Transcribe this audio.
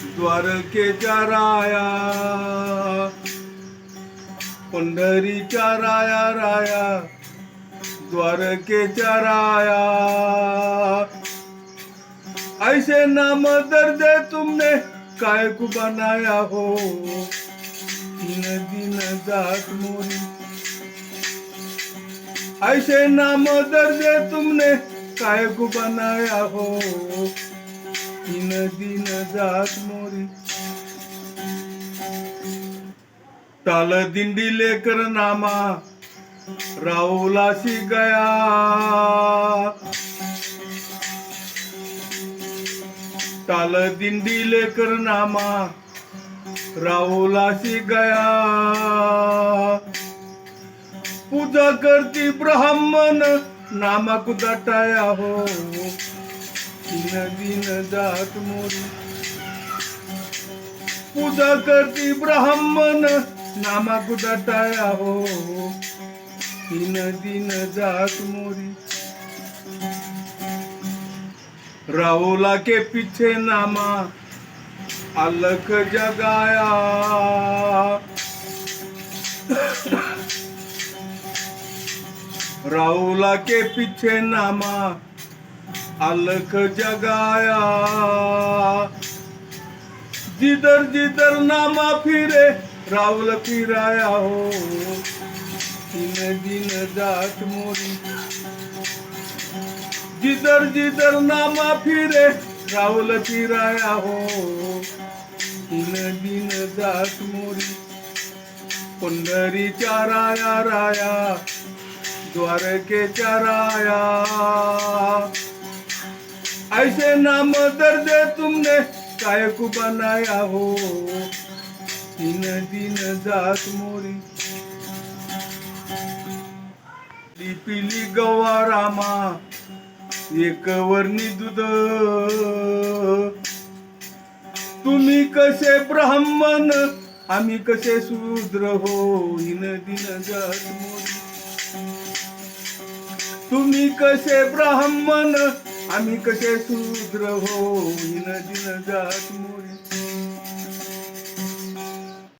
द्वारकेच्या राया पंढरीच्या राया राया द्वारकेच्या राया ऐसे नाम दर्जे तुमने काय को बनाया हो? दिन दिन जात मोरी. ऐसे नाम दर्जे तुमने काय को बनाया हो? दिन जात मोरी. ताल दिंडी लेकर नामा राहुलाशी गया. ताल दिंडी लेकर नामा राहुलाशी गया. पूजा करती ब्राह्मण नामा को दटाया हो. दिन दिन जात मोरी. पूजा करती ब्राह्मण नामा टाया हो. दिन दिन जात मोरी. राहुला के पीछे नामा अलख जगाया. राहुला के पीछे नामा अलख जगाया। जिधर जिधर नामा फिरे रावल फिराया हो। दिन दिन जात मोरी। जिधर जिधर नामा फिरे रावल फिराया हो। दिन दिन जात मोरी। पंढरीच्या राया राया द्वारकेच्या राया ऐसे नाम दर्द तुमने काय को बनाया हो? दिन दिन जात मोरी। पिली गवा रामा एक वर्णी दूध। तुम्ही कसे ब्राह्मण आम्ही कसे शूद्र हो? हिन दिन जात मोरी। तुम्ही कसे ब्राह्मण आम्ही कसे शूद्र हो हिन दिन जात मोरी.